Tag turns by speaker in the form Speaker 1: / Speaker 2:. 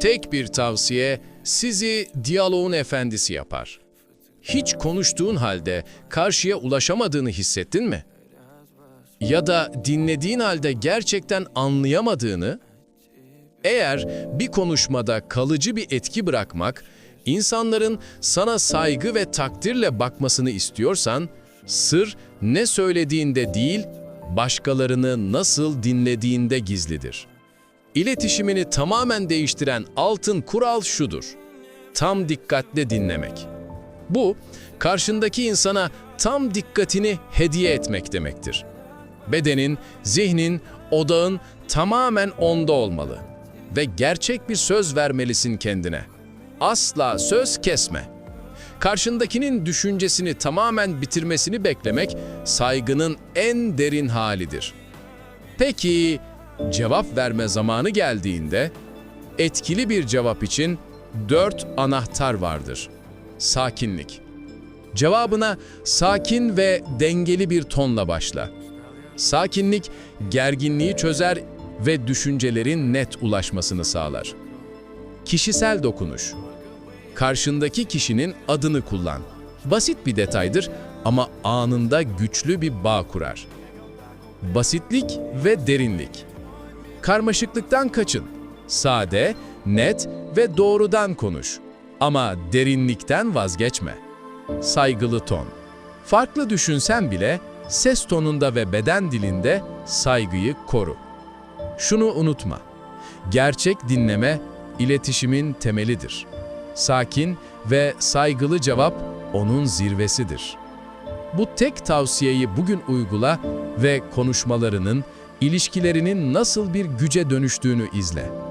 Speaker 1: Tek bir tavsiye sizi diyaloğun efendisi yapar. Hiç konuştuğun halde karşıya ulaşamadığını hissettin mi? Ya da dinlediğin halde gerçekten anlayamadığını? Eğer bir konuşmada kalıcı bir etki bırakmak, insanların sana saygı ve takdirle bakmasını istiyorsan, sır ne söylediğinde değil, başkalarını nasıl dinlediğinde gizlidir. İletişimini tamamen değiştiren altın kural şudur. Tam dikkatle dinlemek. Bu, karşındaki insana tam dikkatini hediye etmek demektir. Bedenin, zihnin, odağın tamamen onda olmalı. Ve gerçek bir söz vermelisin kendine. Asla söz kesme. Karşındakinin düşüncesini tamamen bitirmesini beklemek saygının en derin halidir. Peki cevap verme zamanı geldiğinde etkili bir cevap için dört anahtar vardır. Sakinlik. Cevabına sakin ve dengeli bir tonla başla. Sakinlik gerginliği çözer ve düşüncelerin net ulaşmasını sağlar. Kişisel dokunuş. Karşındaki kişinin adını kullan. Basit bir detaydır ama anında güçlü bir bağ kurar. Basitlik ve derinlik. Karmaşıklıktan kaçın. Sade, net ve doğrudan konuş. Ama derinlikten vazgeçme. Saygılı ton. Farklı düşünsen bile ses tonunda ve beden dilinde saygıyı koru. Şunu unutma. Gerçek dinleme iletişimin temelidir. Sakin ve saygılı cevap onun zirvesidir. Bu tek tavsiyeyi bugün uygula ve konuşmalarının, ilişkilerinin nasıl bir güce dönüştüğünü izle.